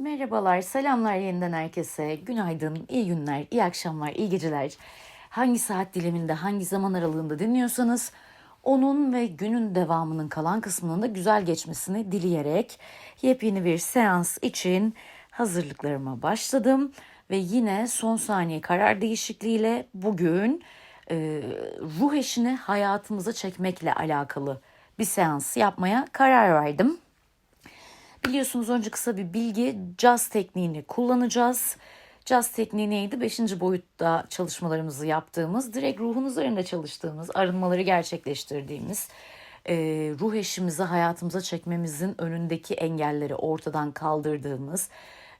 Merhabalar, selamlar yeniden herkese. Günaydın, iyi günler, iyi akşamlar, iyi geceler. Hangi saat diliminde, hangi zaman aralığında dinliyorsanız onun ve günün devamının kalan kısmının da güzel geçmesini dileyerek yepyeni bir seans için hazırlıklarıma başladım. Ve yine son saniye karar değişikliğiyle bugün e, ruh eşini hayatımıza çekmekle alakalı bir seans yapmaya karar verdim. Biliyorsunuz önce kısa bir bilgi. Jazz tekniğini kullanacağız. Jazz tekniği neydi? Beşinci boyutta çalışmalarımızı yaptığımız, direkt ruhun üzerinde çalıştığımız, arınmaları gerçekleştirdiğimiz, e, ruh eşimizi hayatımıza çekmemizin önündeki engelleri ortadan kaldırdığımız,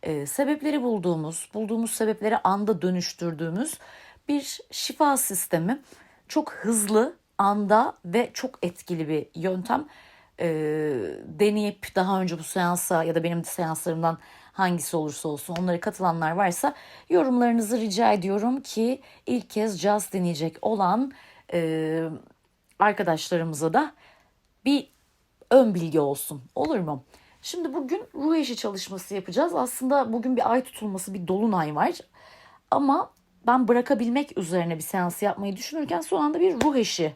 e, sebepleri bulduğumuz, bulduğumuz sebepleri anda dönüştürdüğümüz bir şifa sistemi. Çok hızlı, anda ve çok etkili bir yöntem e, deneyip daha önce bu seansa ya da benim seanslarımdan hangisi olursa olsun onlara katılanlar varsa yorumlarınızı rica ediyorum ki ilk kez caz deneyecek olan e, arkadaşlarımıza da bir ön bilgi olsun. Olur mu? Şimdi bugün ruh eşi çalışması yapacağız. Aslında bugün bir ay tutulması, bir dolunay var. Ama ben bırakabilmek üzerine bir seans yapmayı düşünürken son anda bir ruh eşi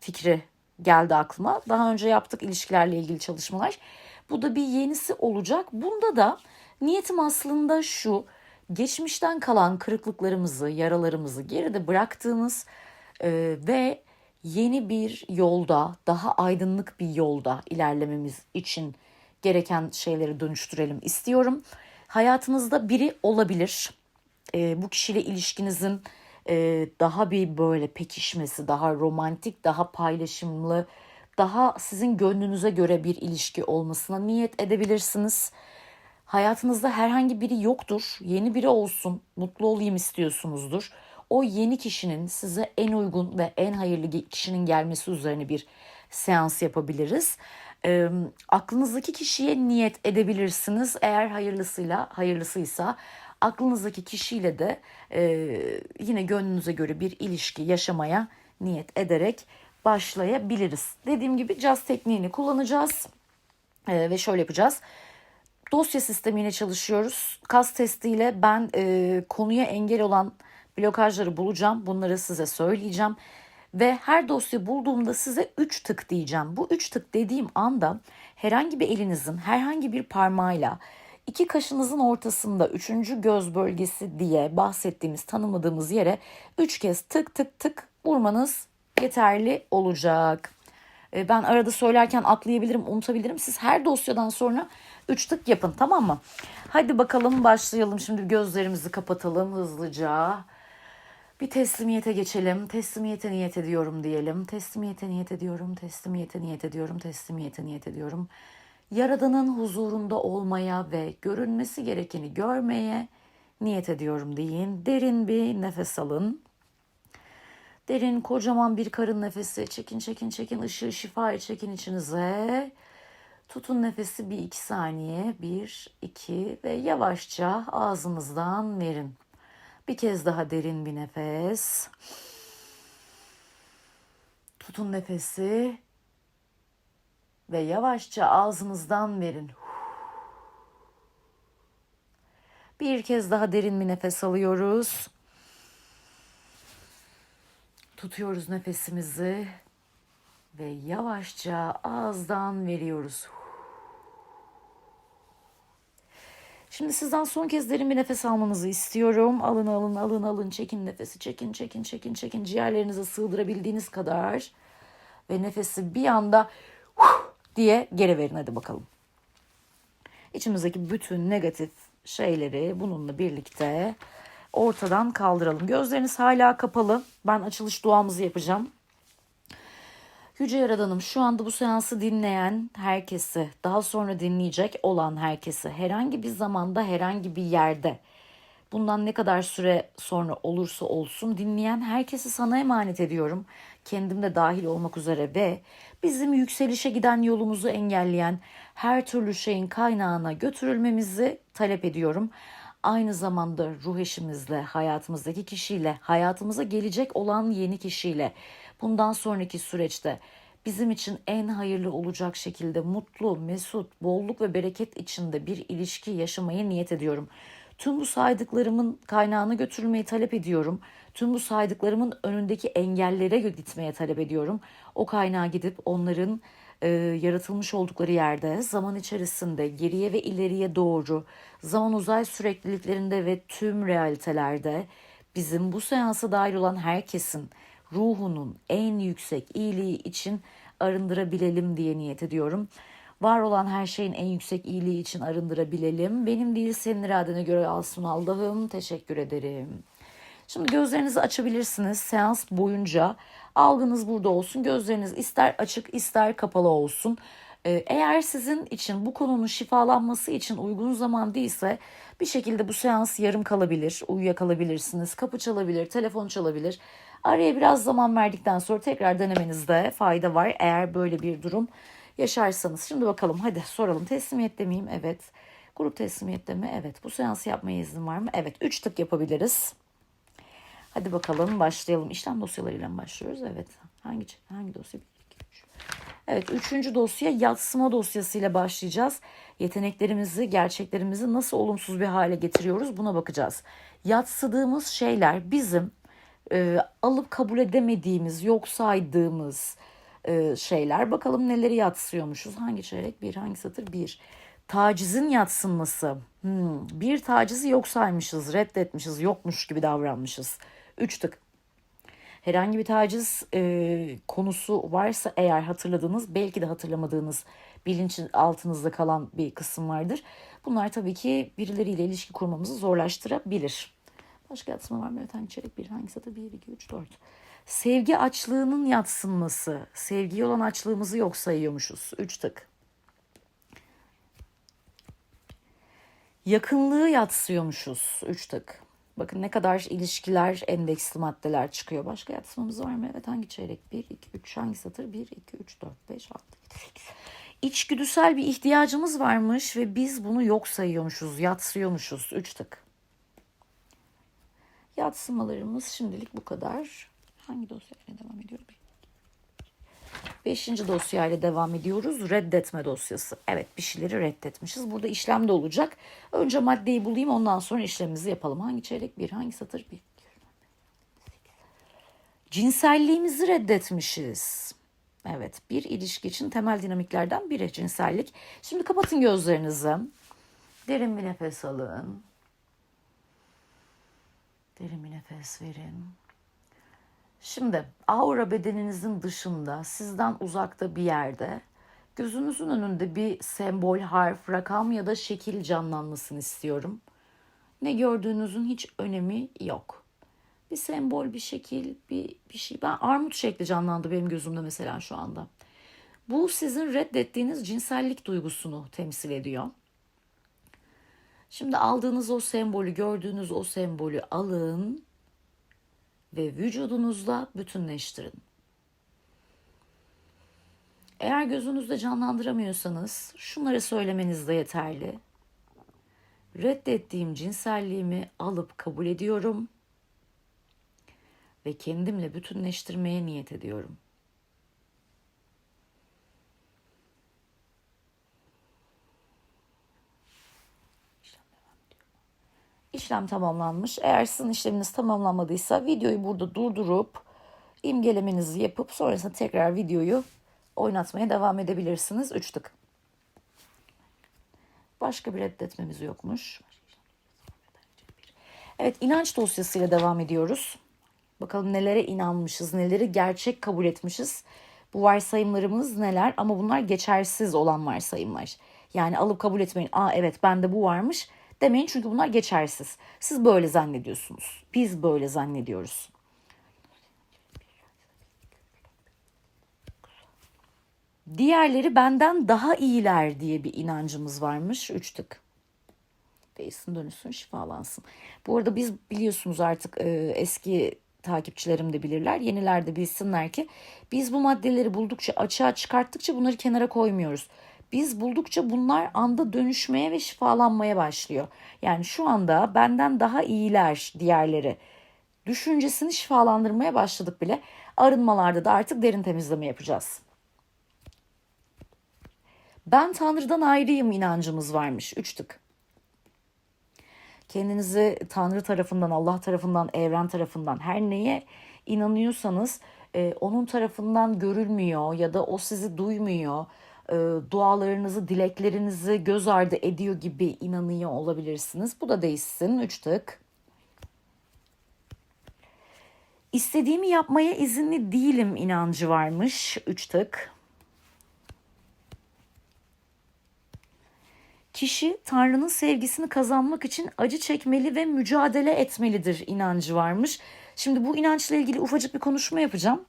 fikri geldi aklıma. Daha önce yaptık ilişkilerle ilgili çalışmalar. Bu da bir yenisi olacak. Bunda da niyetim aslında şu. Geçmişten kalan kırıklıklarımızı, yaralarımızı geride bıraktığımız e, ve yeni bir yolda, daha aydınlık bir yolda ilerlememiz için gereken şeyleri dönüştürelim istiyorum. Hayatınızda biri olabilir. E, bu kişiyle ilişkinizin e, daha bir böyle pekişmesi, daha romantik, daha paylaşımlı, daha sizin gönlünüze göre bir ilişki olmasına niyet edebilirsiniz. Hayatınızda herhangi biri yoktur, yeni biri olsun, mutlu olayım istiyorsunuzdur. O yeni kişinin size en uygun ve en hayırlı kişinin gelmesi üzerine bir seans yapabiliriz. E, aklınızdaki kişiye niyet edebilirsiniz eğer hayırlısıyla hayırlısıysa aklınızdaki kişiyle de e, yine gönlünüze göre bir ilişki yaşamaya niyet ederek başlayabiliriz. Dediğim gibi caz tekniğini kullanacağız e, ve şöyle yapacağız. Dosya sistemiyle çalışıyoruz. Kas testiyle ben e, konuya engel olan blokajları bulacağım. Bunları size söyleyeceğim. Ve her dosya bulduğumda size 3 tık diyeceğim. Bu 3 tık dediğim anda herhangi bir elinizin herhangi bir parmağıyla iki kaşınızın ortasında üçüncü göz bölgesi diye bahsettiğimiz tanımladığımız yere üç kez tık tık tık vurmanız yeterli olacak. E, ben arada söylerken atlayabilirim, unutabilirim. Siz her dosyadan sonra üç tık yapın tamam mı? Hadi bakalım başlayalım. Şimdi gözlerimizi kapatalım hızlıca. Bir teslimiyete geçelim. Teslimiyete niyet ediyorum diyelim. Teslimiyete niyet ediyorum. Teslimiyete niyet ediyorum. Teslimiyete niyet ediyorum. Yaradan'ın huzurunda olmaya ve görünmesi gerekeni görmeye niyet ediyorum deyin. Derin bir nefes alın. Derin kocaman bir karın nefesi çekin çekin çekin ışığı şifayı çekin içinize. Tutun nefesi bir iki saniye. Bir, iki ve yavaşça ağzınızdan verin. Bir kez daha derin bir nefes. Tutun nefesi ve yavaşça ağzınızdan verin. Bir kez daha derin bir nefes alıyoruz. Tutuyoruz nefesimizi ve yavaşça ağızdan veriyoruz. Şimdi sizden son kez derin bir nefes almanızı istiyorum. Alın alın alın alın çekin nefesi çekin çekin çekin çekin ciğerlerinize sığdırabildiğiniz kadar ve nefesi bir anda diye geri verin hadi bakalım. İçimizdeki bütün negatif şeyleri bununla birlikte ortadan kaldıralım. Gözleriniz hala kapalı. Ben açılış duamızı yapacağım. Yüce Yaradanım şu anda bu seansı dinleyen herkesi, daha sonra dinleyecek olan herkesi herhangi bir zamanda, herhangi bir yerde bundan ne kadar süre sonra olursa olsun dinleyen herkesi sana emanet ediyorum. Kendim de dahil olmak üzere ve bizim yükselişe giden yolumuzu engelleyen her türlü şeyin kaynağına götürülmemizi talep ediyorum. Aynı zamanda ruh eşimizle, hayatımızdaki kişiyle, hayatımıza gelecek olan yeni kişiyle bundan sonraki süreçte bizim için en hayırlı olacak şekilde mutlu, mesut, bolluk ve bereket içinde bir ilişki yaşamayı niyet ediyorum. Tüm bu saydıklarımın kaynağını götürmeyi talep ediyorum. Tüm bu saydıklarımın önündeki engellere gitmeye talep ediyorum. O kaynağa gidip onların e, yaratılmış oldukları yerde zaman içerisinde geriye ve ileriye doğru zaman uzay sürekliliklerinde ve tüm realitelerde bizim bu seansa dahil olan herkesin ruhunun en yüksek iyiliği için arındırabilelim diye niyet ediyorum. Var olan her şeyin en yüksek iyiliği için arındırabilelim. Benim değil senin iradene göre alsın Allah'ım. Teşekkür ederim. Şimdi gözlerinizi açabilirsiniz seans boyunca. Algınız burada olsun. Gözleriniz ister açık ister kapalı olsun. Ee, Eğer sizin için bu konunun şifalanması için uygun zaman değilse bir şekilde bu seans yarım kalabilir, uyuyakalabilirsiniz, kapı çalabilir, telefon çalabilir. Araya biraz zaman verdikten sonra tekrar denemenizde fayda var eğer böyle bir durum yaşarsanız. Şimdi bakalım hadi soralım teslimiyette miyim? Evet. Grup teslimiyette mi? Evet. Bu seansı yapmaya izin var mı? Evet. 3 tık yapabiliriz. Hadi bakalım başlayalım. İşlem dosyalarıyla mı başlıyoruz? Evet. Hangi hangi dosya? 1, 2, 3. Evet. Üçüncü dosya yatsıma dosyasıyla başlayacağız. Yeteneklerimizi, gerçeklerimizi nasıl olumsuz bir hale getiriyoruz buna bakacağız. Yatsıdığımız şeyler bizim e, alıp kabul edemediğimiz, yok saydığımız e, şeyler. Bakalım neleri yatsıyormuşuz. Hangi çeyrek? Bir, hangi satır? Bir. Tacizin yatsınması. Hmm, bir tacizi yok saymışız, reddetmişiz, yokmuş gibi davranmışız. Üç tık. Herhangi bir taciz e, konusu varsa eğer hatırladığınız, belki de hatırlamadığınız bilinç altınızda kalan bir kısım vardır. Bunlar tabii ki birileriyle ilişki kurmamızı zorlaştırabilir. Başka yatsıma var mı? Hangi çeyrek? Bir, hangi satır? Bir, iki, üç, dört. Sevgi açlığının yatsınması. Sevgiye olan açlığımızı yok sayıyormuşuz. Üç tık. Yakınlığı yatsıyormuşuz. Üç tık. Bakın ne kadar ilişkiler endeksli maddeler çıkıyor. Başka yatsımamız var mı? Evet hangi çeyrek? 1, 2, 3 hangi satır? 1, 2, 3, 4, 5, 6, 7, 8. İçgüdüsel bir ihtiyacımız varmış ve biz bunu yok sayıyormuşuz, yatsıyormuşuz. Üç tık. Yatsımalarımız şimdilik bu kadar. Hangi dosyayla devam ediyoruz? Beşinci dosyayla devam ediyoruz. Reddetme dosyası. Evet bir şeyleri reddetmişiz. Burada işlem de olacak. Önce maddeyi bulayım ondan sonra işlemimizi yapalım. Hangi çeyrek bir, hangi satır bir? Cinselliğimizi reddetmişiz. Evet bir ilişki için temel dinamiklerden biri cinsellik. Şimdi kapatın gözlerinizi. Derin bir nefes alın. Derin bir nefes verin. Şimdi aura bedeninizin dışında sizden uzakta bir yerde gözünüzün önünde bir sembol, harf, rakam ya da şekil canlanmasını istiyorum. Ne gördüğünüzün hiç önemi yok. Bir sembol, bir şekil, bir, bir şey. Ben armut şekli canlandı benim gözümde mesela şu anda. Bu sizin reddettiğiniz cinsellik duygusunu temsil ediyor. Şimdi aldığınız o sembolü, gördüğünüz o sembolü alın ve vücudunuzla bütünleştirin. Eğer gözünüzde canlandıramıyorsanız şunları söylemeniz de yeterli. Reddettiğim cinselliğimi alıp kabul ediyorum ve kendimle bütünleştirmeye niyet ediyorum. İşlem tamamlanmış. Eğer sizin işleminiz tamamlanmadıysa videoyu burada durdurup imgelemenizi yapıp sonrasında tekrar videoyu oynatmaya devam edebilirsiniz. Üç tık. Başka bir reddetmemiz yokmuş. Evet inanç dosyasıyla devam ediyoruz. Bakalım nelere inanmışız, neleri gerçek kabul etmişiz. Bu varsayımlarımız neler ama bunlar geçersiz olan varsayımlar. Yani alıp kabul etmeyin. Aa evet bende bu varmış demeyin çünkü bunlar geçersiz. Siz böyle zannediyorsunuz. Biz böyle zannediyoruz. Diğerleri benden daha iyiler diye bir inancımız varmış. Üç tık. Değilsin dönüşsün şifalansın. Bu arada biz biliyorsunuz artık e, eski takipçilerim de bilirler. Yeniler de bilsinler ki biz bu maddeleri buldukça açığa çıkarttıkça bunları kenara koymuyoruz. Biz buldukça bunlar anda dönüşmeye ve şifalanmaya başlıyor. Yani şu anda benden daha iyiler diğerleri düşüncesini şifalandırmaya başladık bile. Arınmalarda da artık derin temizleme yapacağız. Ben Tanrı'dan ayrıyım inancımız varmış. Üç tık. Kendinizi Tanrı tarafından, Allah tarafından, evren tarafından her neye inanıyorsanız e, onun tarafından görülmüyor ya da o sizi duymuyor. E, dualarınızı, dileklerinizi göz ardı ediyor gibi inanıyor olabilirsiniz. Bu da değişsin. Üç tık. İstediğimi yapmaya izinli değilim inancı varmış. Üç tık. Kişi Tanrı'nın sevgisini kazanmak için acı çekmeli ve mücadele etmelidir inancı varmış. Şimdi bu inançla ilgili ufacık bir konuşma yapacağım.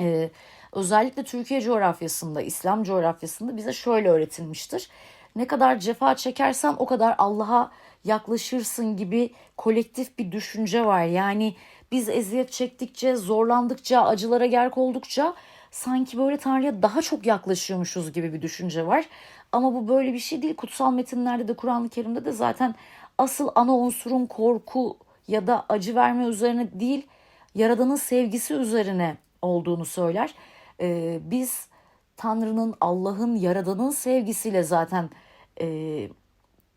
Ee, özellikle Türkiye coğrafyasında, İslam coğrafyasında bize şöyle öğretilmiştir. Ne kadar cefa çekersen o kadar Allah'a yaklaşırsın gibi kolektif bir düşünce var. Yani biz eziyet çektikçe, zorlandıkça, acılara gerk oldukça sanki böyle Tanrı'ya daha çok yaklaşıyormuşuz gibi bir düşünce var. Ama bu böyle bir şey değil. Kutsal metinlerde de Kur'an-ı Kerim'de de zaten asıl ana unsurun korku ya da acı verme üzerine değil, Yaradan'ın sevgisi üzerine olduğunu söyler. Ee, biz Tanrı'nın, Allah'ın, Yaradan'ın sevgisiyle zaten e,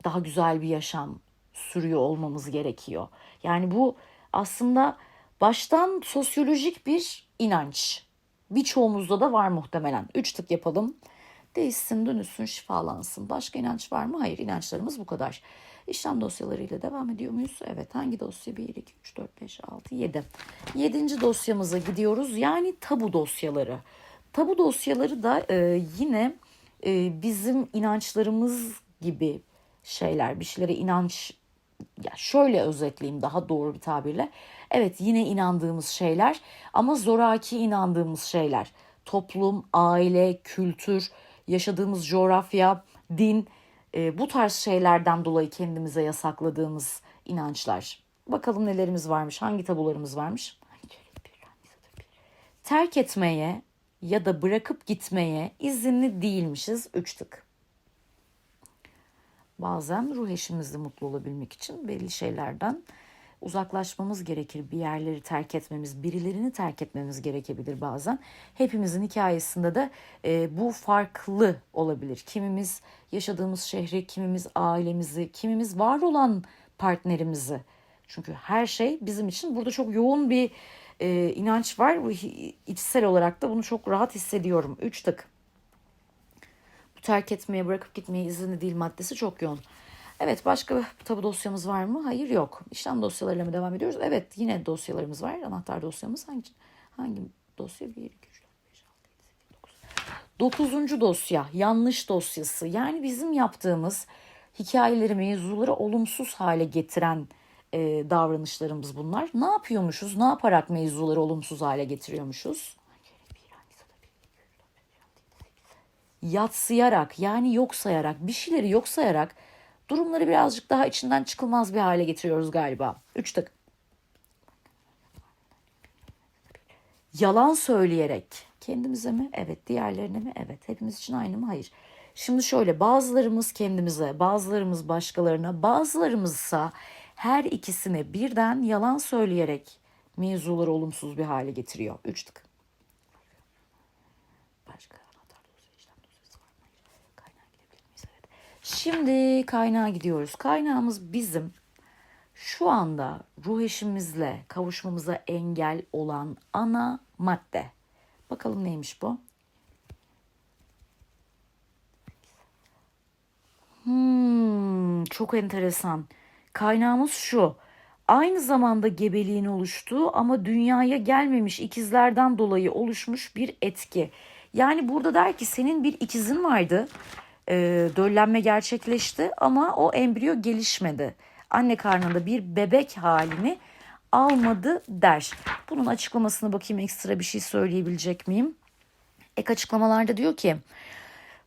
daha güzel bir yaşam sürüyor olmamız gerekiyor. Yani bu aslında baştan sosyolojik bir inanç. Birçoğumuzda da var muhtemelen. Üç tık yapalım. Değişsin, dönüşsün, şifalansın. Başka inanç var mı? Hayır, inançlarımız bu kadar. İşlem dosyalarıyla devam ediyor muyuz? Evet. Hangi dosya? 1, 2, 3, 4, 5, 6, 7. Yedinci dosyamıza gidiyoruz. Yani tabu dosyaları. Tabu dosyaları da e, yine e, bizim inançlarımız gibi şeyler. Bir şeylere inanç ya şöyle özetleyeyim daha doğru bir tabirle. Evet yine inandığımız şeyler ama zoraki inandığımız şeyler. Toplum, aile, kültür, yaşadığımız coğrafya, din e, bu tarz şeylerden dolayı kendimize yasakladığımız inançlar. Bakalım nelerimiz varmış, hangi tabularımız varmış. Terk etmeye ya da bırakıp gitmeye izinli değilmişiz. Üç tık. Bazen ruh eşimizle mutlu olabilmek için belli şeylerden uzaklaşmamız gerekir. Bir yerleri terk etmemiz, birilerini terk etmemiz gerekebilir bazen. Hepimizin hikayesinde de e, bu farklı olabilir. Kimimiz yaşadığımız şehri, kimimiz ailemizi, kimimiz var olan partnerimizi. Çünkü her şey bizim için burada çok yoğun bir e, inanç var. Bu içsel olarak da bunu çok rahat hissediyorum. Üç tık. Bu terk etmeye, bırakıp gitmeye izinli değil maddesi çok yoğun. Evet başka tabu dosyamız var mı? Hayır yok. İşlem dosyalarıyla mı devam ediyoruz? Evet yine dosyalarımız var. Anahtar dosyamız hangi hangi dosya? 1, 2, 3, 4, 5, 6, 7, 8, 9. Dokuzuncu dosya yanlış dosyası. Yani bizim yaptığımız hikayeleri, mevzuları olumsuz hale getiren e, davranışlarımız bunlar. Ne yapıyormuşuz? Ne yaparak mevzuları olumsuz hale getiriyormuşuz? Yatsıyarak yani yok sayarak bir şeyleri yok sayarak durumları birazcık daha içinden çıkılmaz bir hale getiriyoruz galiba. Üç tık. Yalan söyleyerek kendimize mi? Evet. Diğerlerine mi? Evet. Hepimiz için aynı mı? Hayır. Şimdi şöyle bazılarımız kendimize, bazılarımız başkalarına, bazılarımızsa her ikisine birden yalan söyleyerek mevzuları olumsuz bir hale getiriyor. Üç tık. Başka anahtar dosya, işlem dosyası var mı? Hayır. Kaynağa gidebilir miyiz? Evet. Şimdi kaynağa gidiyoruz. Kaynağımız bizim şu anda ruh eşimizle kavuşmamıza engel olan ana madde. Bakalım neymiş bu? Hmm, çok enteresan. Kaynağımız şu. Aynı zamanda gebeliğin oluştuğu ama dünyaya gelmemiş ikizlerden dolayı oluşmuş bir etki. Yani burada der ki senin bir ikizin vardı. E, döllenme gerçekleşti ama o embriyo gelişmedi. Anne karnında bir bebek halini almadı der. Bunun açıklamasına bakayım ekstra bir şey söyleyebilecek miyim? Ek açıklamalarda diyor ki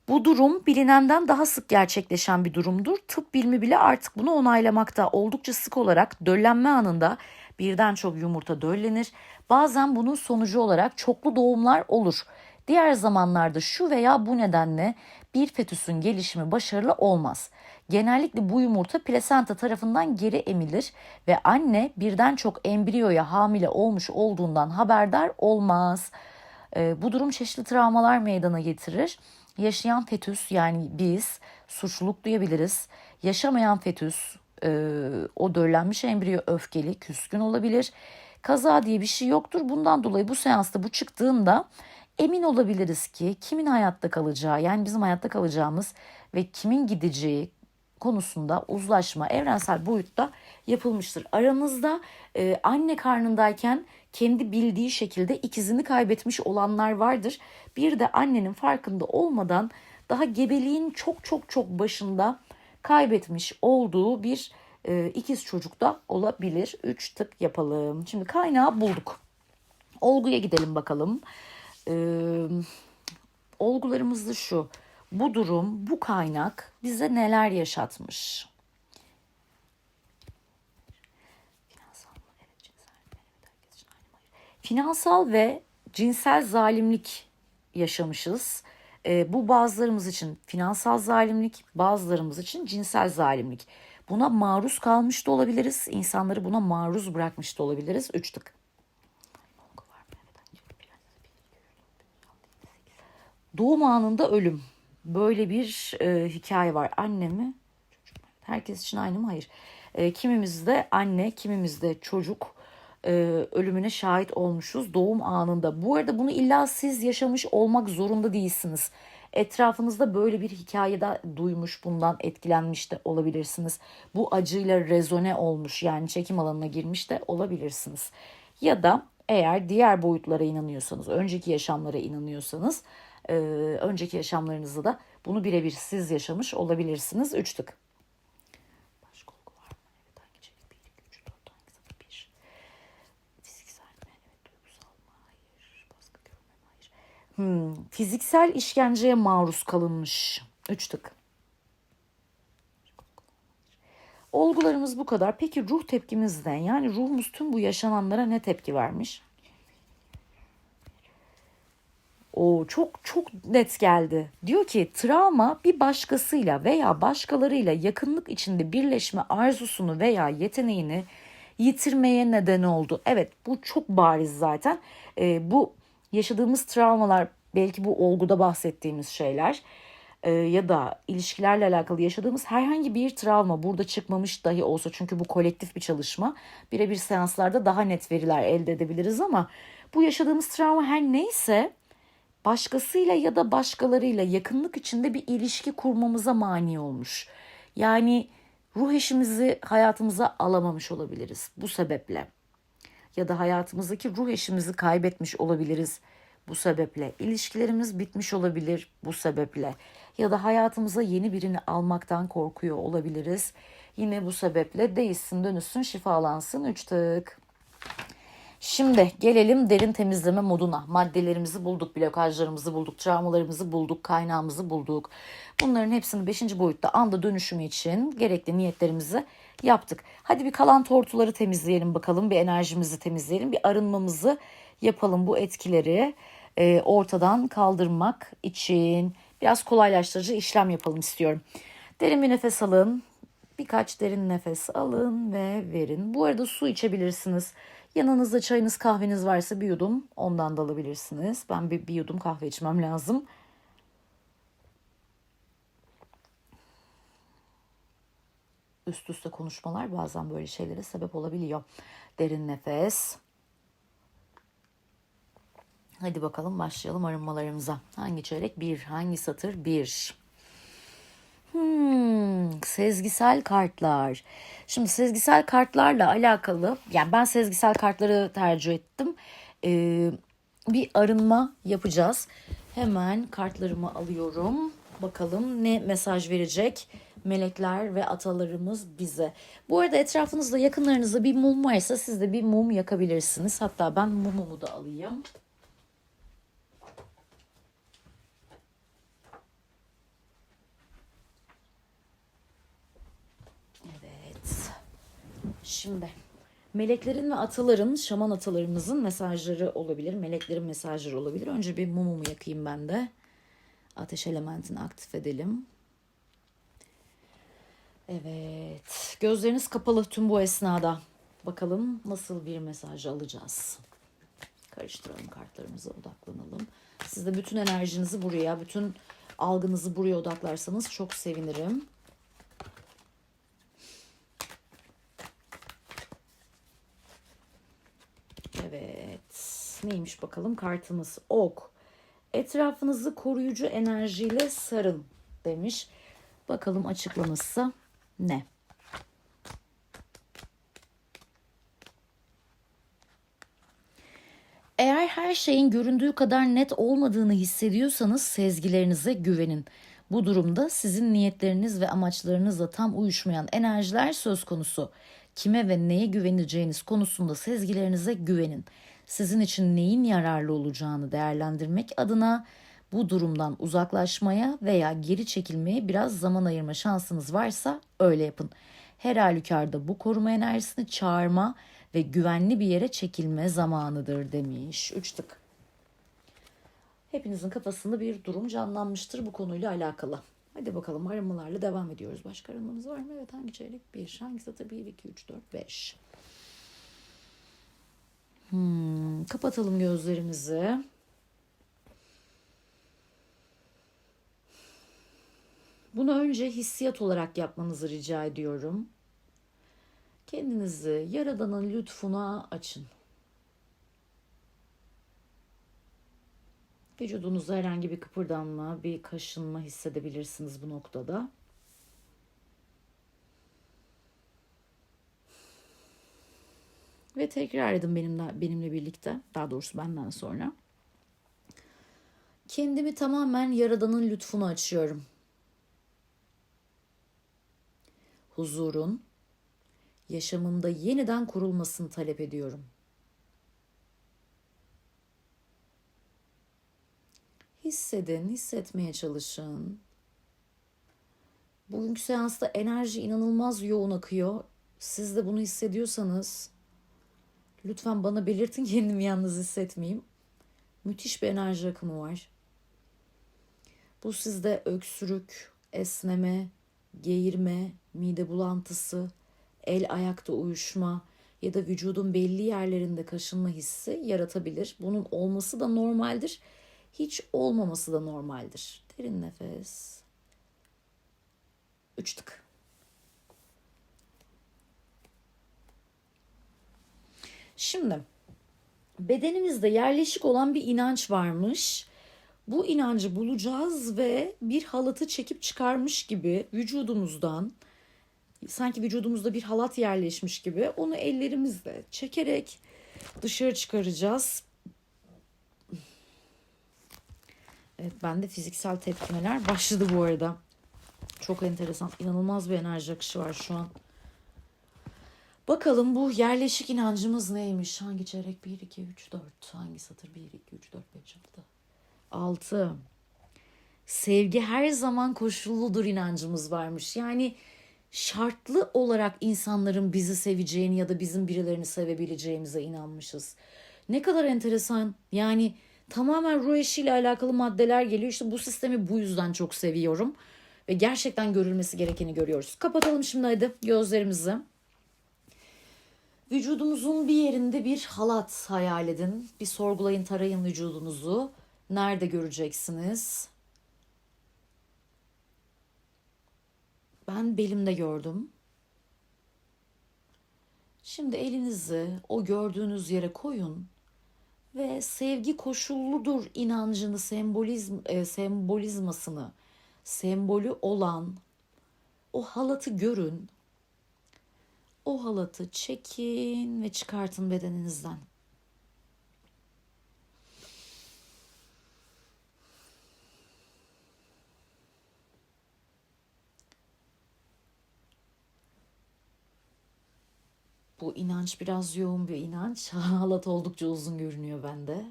bu durum bilinenden daha sık gerçekleşen bir durumdur. Tıp bilimi bile artık bunu onaylamakta. Oldukça sık olarak döllenme anında birden çok yumurta döllenir. Bazen bunun sonucu olarak çoklu doğumlar olur. Diğer zamanlarda şu veya bu nedenle bir fetüsün gelişimi başarılı olmaz. Genellikle bu yumurta plasenta tarafından geri emilir ve anne birden çok embriyoya hamile olmuş olduğundan haberdar olmaz. Ee, bu durum çeşitli travmalar meydana getirir Yaşayan fetüs yani biz suçluluk duyabiliriz. Yaşamayan fetüs e, o döllenmiş embriyo öfkeli, küskün olabilir. Kaza diye bir şey yoktur. Bundan dolayı bu seansta bu çıktığında emin olabiliriz ki kimin hayatta kalacağı yani bizim hayatta kalacağımız ve kimin gideceği konusunda uzlaşma evrensel boyutta yapılmıştır. Aramızda e, anne karnındayken kendi bildiği şekilde ikizini kaybetmiş olanlar vardır. Bir de annenin farkında olmadan daha gebeliğin çok çok çok başında kaybetmiş olduğu bir e, ikiz çocuk da olabilir. Üç tık yapalım. Şimdi kaynağı bulduk. Olguya gidelim bakalım. Ee, olgularımız da şu. Bu durum, bu kaynak bize neler yaşatmış? Finansal ve cinsel zalimlik yaşamışız. Ee, bu bazılarımız için finansal zalimlik, bazılarımız için cinsel zalimlik. Buna maruz kalmış da olabiliriz. İnsanları buna maruz bırakmış da olabiliriz. Üç tık. Doğum anında ölüm. Böyle bir e, hikaye var. Anne mi? Herkes için aynı mı? Hayır. E, kimimizde anne, kimimizde çocuk e, ölümüne şahit olmuşuz doğum anında. Bu arada bunu illa siz yaşamış olmak zorunda değilsiniz. Etrafınızda böyle bir hikayede duymuş, bundan etkilenmiş de olabilirsiniz. Bu acıyla rezone olmuş yani çekim alanına girmiş de olabilirsiniz. Ya da eğer diğer boyutlara inanıyorsanız, önceki yaşamlara inanıyorsanız, e, önceki yaşamlarınızda da bunu birebir siz yaşamış olabilirsiniz. Üç tık. Hmm, fiziksel işkenceye maruz kalınmış. Üç tık. Olgularımız bu kadar. Peki ruh tepkimiz ne? Yani ruhumuz tüm bu yaşananlara ne tepki vermiş? O çok çok net geldi. Diyor ki travma bir başkasıyla veya başkalarıyla yakınlık içinde birleşme arzusunu veya yeteneğini yitirmeye neden oldu. Evet bu çok bariz zaten. Ee, bu yaşadığımız travmalar belki bu olguda bahsettiğimiz şeyler e, ya da ilişkilerle alakalı yaşadığımız herhangi bir travma burada çıkmamış dahi olsa çünkü bu kolektif bir çalışma birebir seanslarda daha net veriler elde edebiliriz ama bu yaşadığımız travma her neyse başkasıyla ya da başkalarıyla yakınlık içinde bir ilişki kurmamıza mani olmuş. Yani ruh eşimizi hayatımıza alamamış olabiliriz bu sebeple. Ya da hayatımızdaki ruh eşimizi kaybetmiş olabiliriz bu sebeple. İlişkilerimiz bitmiş olabilir bu sebeple. Ya da hayatımıza yeni birini almaktan korkuyor olabiliriz. Yine bu sebeple değişsin, dönüşsün, şifalansın. Üç tık. Şimdi gelelim derin temizleme moduna. Maddelerimizi bulduk, blokajlarımızı bulduk, travmalarımızı bulduk, kaynağımızı bulduk. Bunların hepsini 5. boyutta anda dönüşümü için gerekli niyetlerimizi yaptık. Hadi bir kalan tortuları temizleyelim bakalım. Bir enerjimizi temizleyelim. Bir arınmamızı yapalım bu etkileri e, ortadan kaldırmak için. Biraz kolaylaştırıcı işlem yapalım istiyorum. Derin bir nefes alın. Birkaç derin nefes alın ve verin. Bu arada su içebilirsiniz. Yanınızda çayınız kahveniz varsa bir yudum ondan da alabilirsiniz. Ben bir, bir yudum kahve içmem lazım. Üst üste konuşmalar bazen böyle şeylere sebep olabiliyor. Derin nefes. Hadi bakalım başlayalım arınmalarımıza. Hangi çeyrek? Bir. Hangi satır? Bir. Hmm, sezgisel kartlar. Şimdi sezgisel kartlarla alakalı, yani ben sezgisel kartları tercih ettim. Ee, bir arınma yapacağız. Hemen kartlarımı alıyorum. Bakalım ne mesaj verecek melekler ve atalarımız bize. Bu arada etrafınızda yakınlarınızda bir mum varsa siz de bir mum yakabilirsiniz. Hatta ben mumumu da alayım. Evet. Şimdi meleklerin ve ataların, şaman atalarımızın mesajları olabilir. Meleklerin mesajları olabilir. Önce bir mumumu yakayım ben de. Ateş elementini aktif edelim. Evet. Gözleriniz kapalı tüm bu esnada. Bakalım nasıl bir mesaj alacağız. Karıştıralım kartlarımıza odaklanalım. Siz de bütün enerjinizi buraya, bütün algınızı buraya odaklarsanız çok sevinirim. Evet. Neymiş bakalım kartımız ok. Etrafınızı koruyucu enerjiyle sarın demiş. Bakalım açıklaması ne? Eğer her şeyin göründüğü kadar net olmadığını hissediyorsanız sezgilerinize güvenin. Bu durumda sizin niyetleriniz ve amaçlarınızla tam uyuşmayan enerjiler söz konusu. Kime ve neye güveneceğiniz konusunda sezgilerinize güvenin. Sizin için neyin yararlı olacağını değerlendirmek adına bu durumdan uzaklaşmaya veya geri çekilmeye biraz zaman ayırma şansınız varsa öyle yapın. Her halükarda bu koruma enerjisini çağırma ve güvenli bir yere çekilme zamanıdır demiş. Üç. Hepinizin kafasında bir durum canlanmıştır bu konuyla alakalı. Hadi bakalım aramalarla devam ediyoruz. Başka aramamız var mı? Evet hangi çeyrek? Bir. Hangi satır? 1, 2, 3, 4, 5. Hmm, kapatalım gözlerimizi. Bunu önce hissiyat olarak yapmanızı rica ediyorum. Kendinizi Yaradan'ın lütfuna açın. Vücudunuzda herhangi bir kıpırdanma, bir kaşınma hissedebilirsiniz bu noktada. Ve tekrar edin benimle, benimle birlikte, daha doğrusu benden sonra. Kendimi tamamen Yaradan'ın lütfuna açıyorum. Huzurun, yaşamımda yeniden kurulmasını talep ediyorum. Hissedin, hissetmeye çalışın. Bugünkü seansta enerji inanılmaz yoğun akıyor. Siz de bunu hissediyorsanız lütfen bana belirtin kendimi yalnız hissetmeyeyim. Müthiş bir enerji akımı var. Bu sizde öksürük, esneme, geğirme, mide bulantısı, el ayakta uyuşma ya da vücudun belli yerlerinde kaşınma hissi yaratabilir. Bunun olması da normaldir. Hiç olmaması da normaldir. Derin nefes. Üç tık. Şimdi bedenimizde yerleşik olan bir inanç varmış. Bu inancı bulacağız ve bir halatı çekip çıkarmış gibi vücudumuzdan sanki vücudumuzda bir halat yerleşmiş gibi onu ellerimizle çekerek dışarı çıkaracağız. Evet bende fiziksel tepkimeler başladı bu arada. Çok enteresan. inanılmaz bir enerji akışı var şu an. Bakalım bu yerleşik inancımız neymiş? Hangi çeyrek? 1, 2, 3, 4. Hangi satır? 1, 2, 3, 4, 5, 6. 6. Sevgi her zaman koşulludur inancımız varmış. Yani şartlı olarak insanların bizi seveceğini ya da bizim birilerini sevebileceğimize inanmışız. Ne kadar enteresan. Yani tamamen ruh eşiyle alakalı maddeler geliyor. İşte bu sistemi bu yüzden çok seviyorum. Ve gerçekten görülmesi gerekeni görüyoruz. Kapatalım şimdi hadi gözlerimizi. Vücudumuzun bir yerinde bir halat hayal edin. Bir sorgulayın tarayın vücudunuzu. Nerede göreceksiniz? Ben belimde gördüm. Şimdi elinizi o gördüğünüz yere koyun ve sevgi koşulludur inancını, sembolizm, e, sembolizmasını, sembolü olan o halatı görün. O halatı çekin ve çıkartın bedeninizden. Bu inanç biraz yoğun bir inanç. Halat oldukça uzun görünüyor bende.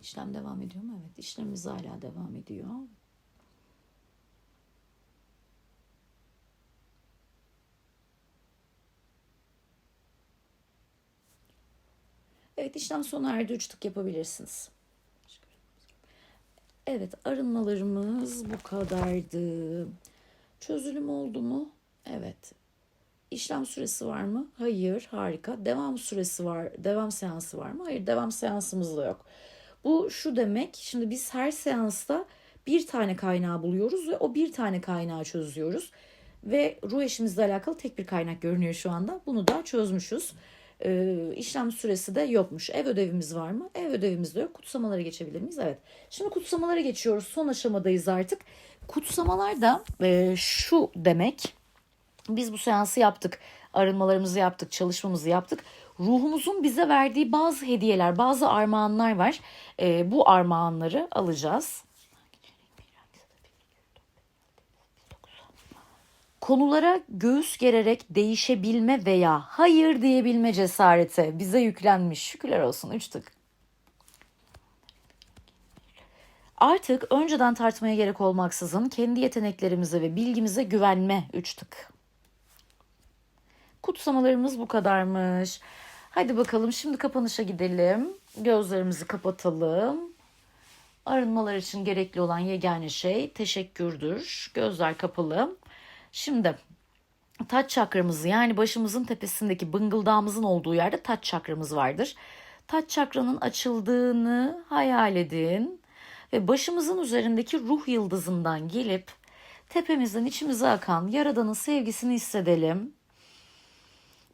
İşlem devam ediyor mu? Evet, işlemimiz hala devam ediyor. Evet, işlem sona erdi. Üç tık yapabilirsiniz. Evet, arınmalarımız bu kadardı. Çözülüm oldu mu? Evet. İşlem süresi var mı? Hayır, harika. Devam süresi var, devam seansı var mı? Hayır, devam seansımız da yok. Bu şu demek, şimdi biz her seansta bir tane kaynağı buluyoruz ve o bir tane kaynağı çözüyoruz. Ve ruh eşimizle alakalı tek bir kaynak görünüyor şu anda. Bunu da çözmüşüz. Ee, işlem süresi de yokmuş. Ev ödevimiz var mı? Ev ödevimiz de yok. Kutsamalara geçebilir miyiz? Evet. Şimdi kutsamalara geçiyoruz. Son aşamadayız artık. Kutsamalar da e, şu demek. Biz bu seansı yaptık. Arınmalarımızı yaptık. Çalışmamızı yaptık. Ruhumuzun bize verdiği bazı hediyeler, bazı armağanlar var. E, bu armağanları alacağız. Konulara göğüs gererek değişebilme veya hayır diyebilme cesareti bize yüklenmiş. Şükürler olsun. Üç tık. Artık önceden tartmaya gerek olmaksızın kendi yeteneklerimize ve bilgimize güvenme. Üç tık. Kutsamalarımız bu kadarmış. Hadi bakalım şimdi kapanışa gidelim. Gözlerimizi kapatalım. Arınmalar için gerekli olan yegane şey teşekkürdür. Gözler kapalı. Şimdi taç çakramızı yani başımızın tepesindeki bıngıldağımızın olduğu yerde taç çakramız vardır. Taç çakranın açıldığını hayal edin ve başımızın üzerindeki ruh yıldızından gelip tepemizden içimize akan yaradanın sevgisini hissedelim.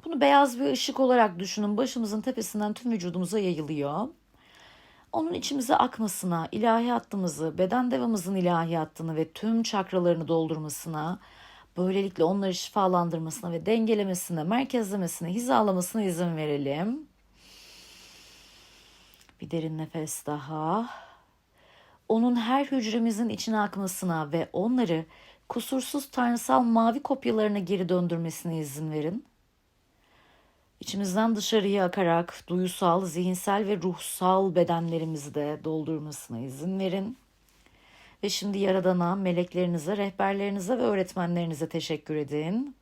Bunu beyaz bir ışık olarak düşünün. Başımızın tepesinden tüm vücudumuza yayılıyor. Onun içimize akmasına, ilahi hattımızı, beden devamızın ilahi hattını ve tüm çakralarını doldurmasına, böylelikle onları şifalandırmasına ve dengelemesine, merkezlemesine, hizalamasına izin verelim. Bir derin nefes daha. Onun her hücremizin içine akmasına ve onları kusursuz tanrısal mavi kopyalarına geri döndürmesine izin verin. İçimizden dışarıya akarak duyusal, zihinsel ve ruhsal bedenlerimizi de doldurmasına izin verin. Ve şimdi Yaradan'a, meleklerinize, rehberlerinize ve öğretmenlerinize teşekkür edin.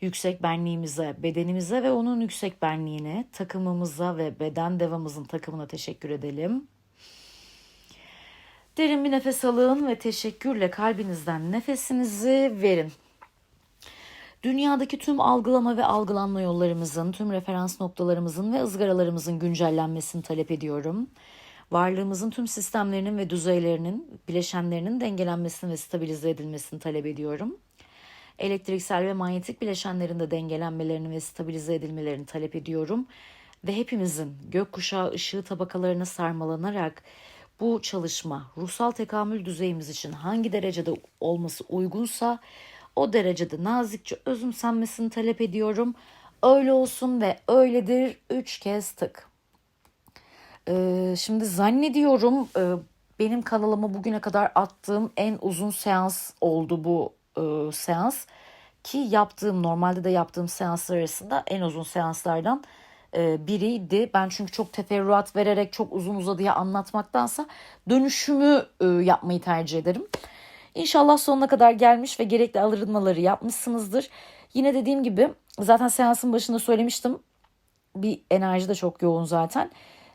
Yüksek benliğimize, bedenimize ve onun yüksek benliğine, takımımıza ve beden devamımızın takımına teşekkür edelim. Derin bir nefes alın ve teşekkürle kalbinizden nefesinizi verin. Dünyadaki tüm algılama ve algılanma yollarımızın, tüm referans noktalarımızın ve ızgaralarımızın güncellenmesini talep ediyorum. Varlığımızın tüm sistemlerinin ve düzeylerinin, bileşenlerinin dengelenmesini ve stabilize edilmesini talep ediyorum. Elektriksel ve manyetik bileşenlerin de dengelenmelerini ve stabilize edilmelerini talep ediyorum. Ve hepimizin gökkuşağı ışığı tabakalarına sarmalanarak bu çalışma ruhsal tekamül düzeyimiz için hangi derecede olması uygunsa o derecede nazikçe özümsenmesini talep ediyorum. Öyle olsun ve öyledir üç kez tık. Ee, şimdi zannediyorum e, benim kanalıma bugüne kadar attığım en uzun seans oldu bu e, seans. Ki yaptığım normalde de yaptığım seanslar arasında en uzun seanslardan e, biriydi. Ben çünkü çok teferruat vererek çok uzun uzadıya anlatmaktansa dönüşümü e, yapmayı tercih ederim. İnşallah sonuna kadar gelmiş ve gerekli alırmaları yapmışsınızdır. Yine dediğim gibi zaten seansın başında söylemiştim. Bir enerji de çok yoğun zaten.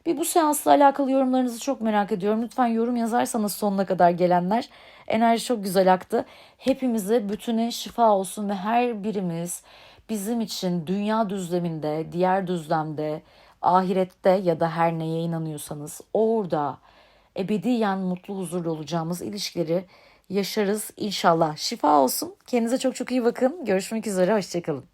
Bir bu seansla alakalı yorumlarınızı çok merak ediyorum. Lütfen yorum yazarsanız sonuna kadar gelenler. Enerji çok güzel aktı. Hepimize bütüne şifa olsun ve her birimiz bizim için dünya düzleminde, diğer düzlemde, ahirette ya da her neye inanıyorsanız orada ebediyen mutlu huzurlu olacağımız ilişkileri yaşarız inşallah. Şifa olsun. Kendinize çok çok iyi bakın. Görüşmek üzere. Hoşçakalın.